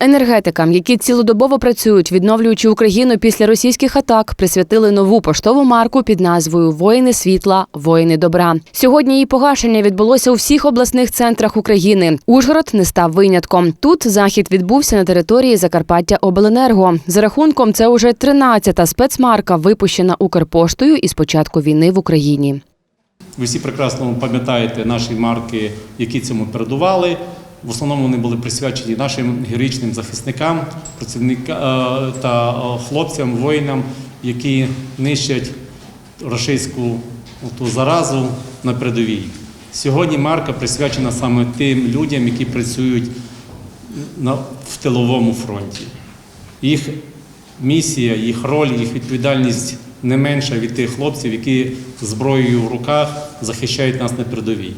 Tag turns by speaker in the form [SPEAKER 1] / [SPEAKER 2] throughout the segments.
[SPEAKER 1] Енергетикам, які цілодобово працюють, відновлюючи Україну після російських атак, присвятили нову поштову марку під назвою Воїни світла, воїни добра. Сьогодні її погашення відбулося у всіх обласних центрах України. Ужгород не став винятком. Тут захід відбувся на території Закарпаття Обленерго. За рахунком, це уже 13-та спецмарка, випущена Укрпоштою із початку війни в Україні.
[SPEAKER 2] Ви всі прекрасно пам'ятаєте наші марки, які цьому передували. В основному вони були присвячені нашим героїчним захисникам, працівникам е, та е, хлопцям, воїнам, які нищать рашистську ту заразу на передовій. Сьогодні марка присвячена саме тим людям, які працюють в тиловому фронті. Їх місія, їх роль, їх відповідальність не менша від тих хлопців, які зброєю в руках захищають нас на передовій.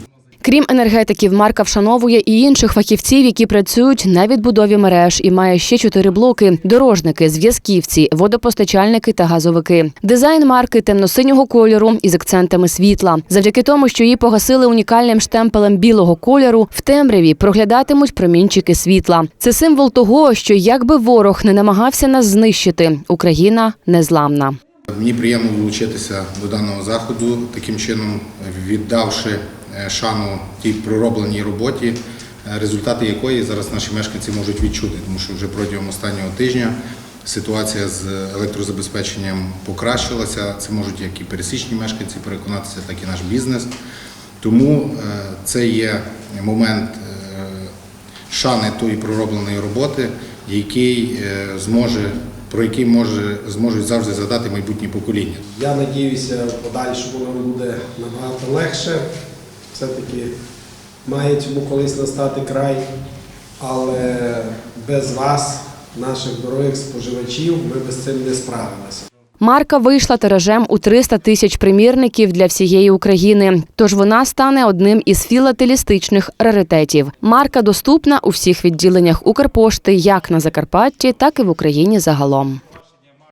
[SPEAKER 1] Крім енергетиків, марка вшановує і інших фахівців, які працюють на відбудові мереж, і має ще чотири блоки: дорожники, зв'язківці, водопостачальники та газовики. Дизайн марки темно-синього кольору із акцентами світла. Завдяки тому, що її погасили унікальним штемпелем білого кольору, в темряві проглядатимуть промінчики світла. Це символ того, що якби ворог не намагався нас знищити, Україна незламна.
[SPEAKER 3] Мені приємно долучитися до даного заходу, таким чином віддавши е, шану тій проробленій роботі, е, результати якої зараз наші мешканці можуть відчути, тому що вже протягом останнього тижня ситуація з електрозабезпеченням покращилася. Це можуть як і пересічні мешканці переконатися, так і наш бізнес. Тому е, це є момент е, шани тої проробленої роботи, який е, зможе, про які може, зможуть завжди згадати майбутні покоління.
[SPEAKER 4] Я надіюся, в подальшому нам буде набагато легше. Все-таки має цьому колись настати край, але без вас, наших дорогих споживачів, ми без цим не справимося.
[SPEAKER 1] Марка вийшла тиражем у 300 тисяч примірників для всієї України. Тож вона стане одним із філателістичних раритетів. Марка доступна у всіх відділеннях Укрпошти як на Закарпатті, так і в Україні загалом.